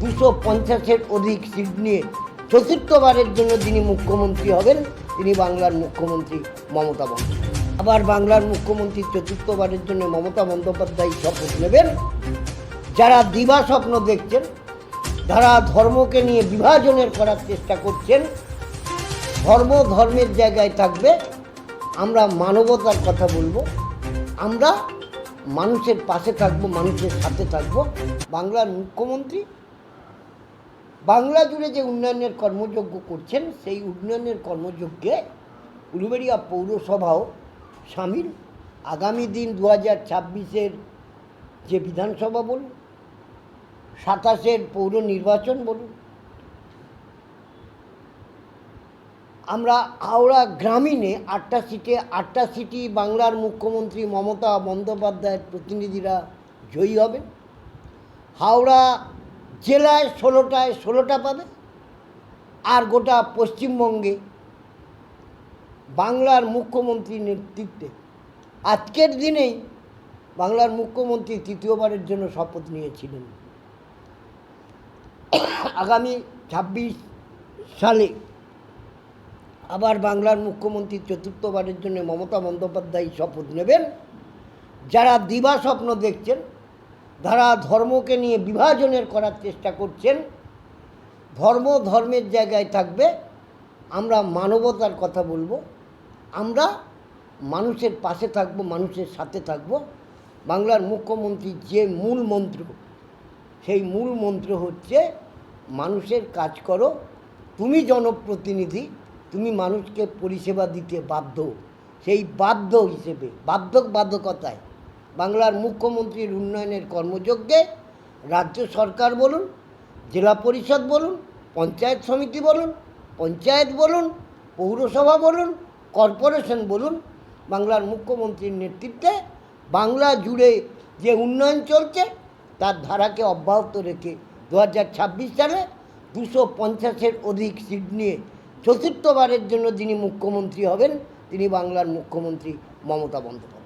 দুশো পঞ্চাশের অধিক সিট নিয়ে চতুর্থবারের জন্য যিনি মুখ্যমন্ত্রী হবেন। তিনি বাংলার মুখ্যমন্ত্রী মমতা বন্দ্যোপাধ্যায়। আবার বাংলার মুখ্যমন্ত্রী চতুর্থবারের জন্য মমতা বন্দ্যোপাধ্যায় শপথ নেবেন। যারা দিবা স্বপ্ন দেখছেন, যারা ধর্মকে নিয়ে বিভাজনের করার চেষ্টা করছেন, ধর্ম ধর্মের জায়গায় থাকবে। আমরা মানবতার কথা বলব। আমরা মানুষের পাশে থাকব, মানুষের সাথে থাকব। বাংলার মুখ্যমন্ত্রী বাংলা জুড়ে যে উন্নয়নের কর্মযজ্ঞ করছেন, সেই উন্নয়নের কর্মযজ্ঞে উলুবেড়িয়া পৌরসভাও সামিল। আগামী দিন দু হাজার ছাব্বিশের যে বিধানসভা বলুন, সাতাশের পৌর নির্বাচন বলুন, আমরা হাওড়া গ্রামীণে আটটা সিটে আটটা সিটি বাংলার মুখ্যমন্ত্রী মমতা বন্দ্যোপাধ্যায়ের প্রতিনিধিরা জয়ী হবেন। হাওড়া জেলায় ষোলোটায় ষোলোটা পাবে, আর গোটা পশ্চিমবঙ্গে বাংলার মুখ্যমন্ত্রীর নেতৃত্বে। আজকের দিনেই বাংলার মুখ্যমন্ত্রী তৃতীয়বারের জন্য শপথ নিয়েছিলেন। আগামী ছাব্বিশ সালে আবার বাংলার মুখ্যমন্ত্রী চতুর্থবারের জন্য মমতা বন্দ্যোপাধ্যায় শপথ নেবেন। যারা দিবা স্বপ্ন দেখছেন যারা ধর্মকে নিয়ে বিভাজনের করার চেষ্টা করছেন। ধর্ম ধর্মের জায়গায় থাকবে। আমরা মানবতার কথা বলব। আমরা মানুষের পাশে থাকব, মানুষের সাথে থাকব। বাংলার মুখ্যমন্ত্রীর যে মূল মন্ত্র, সেই মূল মন্ত্র হচ্ছে, মানুষের কাজ করো, তুমি জনপ্রতিনিধি, তুমি মানুষকে পরিষেবা দিতে বাধ্য। সেই বাধ্য হিসেবে বাধ্যক বাধ্যকতায় বাংলার মুখ্যমন্ত্রীর উন্নয়নের কর্মযজ্ঞে রাজ্য সরকার বলুন, জেলা পরিষদ বলুন, পঞ্চায়েত সমিতি বলুন, পঞ্চায়েত বলুন, পৌরসভা বলুন, কর্পোরেশন বলুন, বাংলার মুখ্যমন্ত্রীর নেতৃত্বে বাংলা জুড়ে যে উন্নয়ন চলছে, তার ধারাকে অব্যাহত রেখে দু হাজার ছাব্বিশ সালে দুশো পঞ্চাশের অধিক সিট নিয়ে চতুর্থবারের জন্য যিনি মুখ্যমন্ত্রী হবেন, তিনি বাংলার মুখ্যমন্ত্রী মমতা বন্দ্যোপাধ্যায়।